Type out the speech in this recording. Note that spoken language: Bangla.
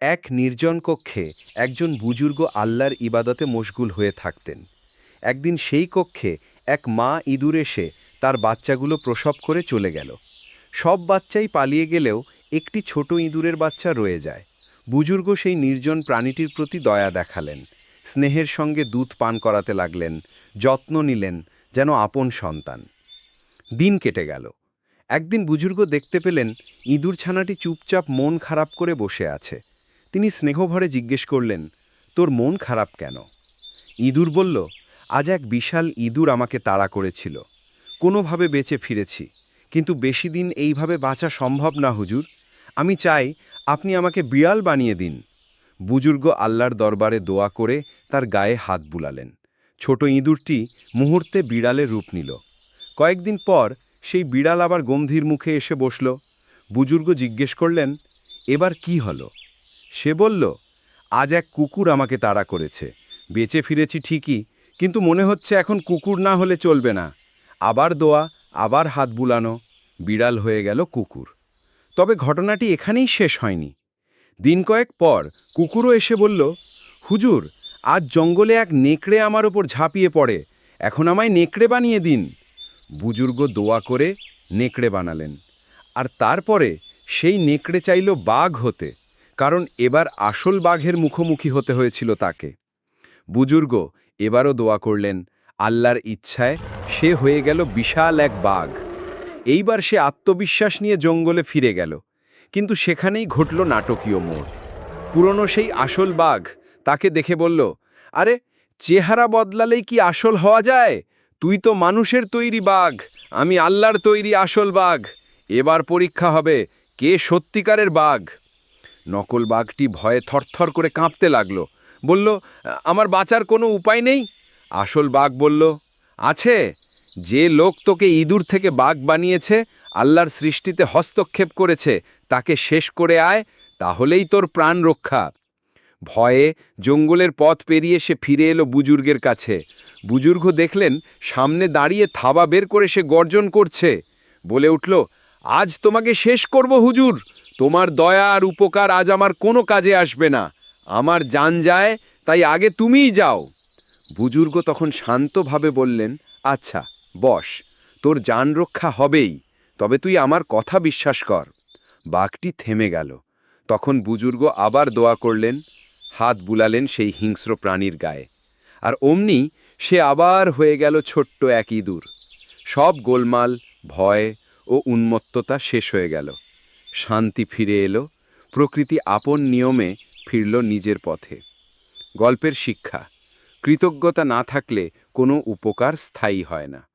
এক নির্জন কক্ষে একজন বুজুর্গ আল্লাহর ইবাদতে মশগুল হয়ে থাকতেন। একদিন সেই কক্ষে এক মা ইঁদুর এসে তার বাচ্চাগুলো প্রসব করে চলে গেল। সব বাচ্চাই পালিয়ে গেলেও একটি ছোট ইঁদুরের বাচ্চা রয়ে যায়। বুজুর্গ সেই নির্জন প্রাণীটির প্রতি দয়া দেখালেন। স্নেহের সঙ্গে দুধ পান করাতে লাগলেন, যত্ন নিলেন, যেন আপন সন্তান। দিন কেটে গেল। একদিন বুজুর্গ দেখতে পেলেন ইঁদুর ছানাটি চুপচাপ মন খারাপ করে বসে আছে। তিনি স্নেহভরে জিজ্ঞেস করলেন, তোর মন খারাপ কেন? ইঁদুর বলল, আজ এক বিশাল ইঁদুর আমাকে তাড়া করেছিল। কোনোভাবে বেঁচে ফিরেছি, কিন্তু বেশি দিন এইভাবে বাঁচা সম্ভব না, হুজুর। আমি চাই আপনি আমাকে বিড়াল বানিয়ে দিন। বুজুর্গ আল্লাহর দরবারে দোয়া করে তার গায়ে হাত বুলালেন। ছোট ইঁদুরটি মুহূর্তে বিড়ালে রূপ নিল। কয়েকদিন পর সেই বিড়াল আবার গম্ভীর মুখে এসে বসল। বুজুর্গ জিজ্ঞেস করলেন, এবার কি হলো? সে বলল, আজ এক কুকুর আমাকে তাড়া করেছে। বেঁচে ফিরেছি ঠিকই, কিন্তু মনে হচ্ছে এখন কুকুর না হলে চলবে না। আবার দোয়া, আবার হাত বুলানো, বিড়াল হয়ে গেল কুকুর। তবে ঘটনাটি এখানেই শেষ হয়নি। দিন কয়েক পর কুকুরও এসে বলল, হুজুর, আজ জঙ্গলে এক নেকড়ে আমার ওপর ঝাঁপিয়ে পড়ে। এখন আমায় নেকড়ে বানিয়ে দিন। বুজুর্গ দোয়া করে নেকড়ে বানালেন। আর তারপরে সেই নেকড়ে চাইল বাঘ হতে। কারণ এবার আসল বাঘের মুখোমুখি হতে হয়েছিল তাকে। বুজুর্গ, এবারও দোয়া করলেন, আল্লাহর ইচ্ছায় সে হয়ে গেল বিশাল এক বাঘ। এইবার সে আত্মবিশ্বাস নিয়ে জঙ্গলে ফিরে গেল, কিন্তু সেখানেই ঘটল নাটকীয় মোড়। পুরনো সেই আসল বাঘ তাকে দেখে বলল, আরে, চেহারা বদলালেই কি আসল হওয়া যায়? তুই তো মানুষের তৈরি বাঘ, আমি আল্লাহর তৈরি আসল বাঘ। এবার পরীক্ষা হবে কে সত্যিকারের বাঘ? নকল বাঘটি ভয়ে থরথর করে কাঁপতে লাগল। বলল, আমার বাঁচার কোনো উপায় নেই? আসল বাঘ বলল, আছে। যে লোক তোকে ইঁদুর থেকে বাঘ বানিয়েছে, আল্লাহর সৃষ্টিতে হস্তক্ষেপ করেছে, তাকে শেষ করে আয়, তাহলেই তোর প্রাণ রক্ষা। ভয়ে জঙ্গলের পথ পেরিয়ে সে ফিরে এলো বুজুর্গের কাছে। বুজুর্গ দেখলেন, সামনে দাঁড়িয়ে থাবা বের করে সে গর্জন করছে। বলে উঠল, আজ তোমাকে শেষ করব হুজুর। তোমার দয়া আর উপকার আজ আমার কোনো কাজে আসবে না। আমার যান যায়, তাই আগে তুমিই যাও। বুজুর্গ তখন শান্তভাবে বললেন আচ্ছা বস, তোর যান রক্ষা হবেই, তবে তুই আমার কথা বিশ্বাস কর। বাঘটি থেমে গেল। তখন বুজুর্গ আবার দোয়া করলেন, হাত বুলালেন সেই হিংস্র প্রাণীর গায়ে। আর অমনি সে আবার হয়ে গেল ছোট্ট এক ইঁদুর। সব গোলমাল, ভয় ও উন্মত্ততা শেষ হয়ে গেল। শান্তি ফিরে এলো, প্রকৃতি আপন নিয়মে ফিরল নিজের পথে। গল্পের শিক্ষা, কৃতজ্ঞতা না থাকলে কোনো উপকার স্থায়ী হয় না।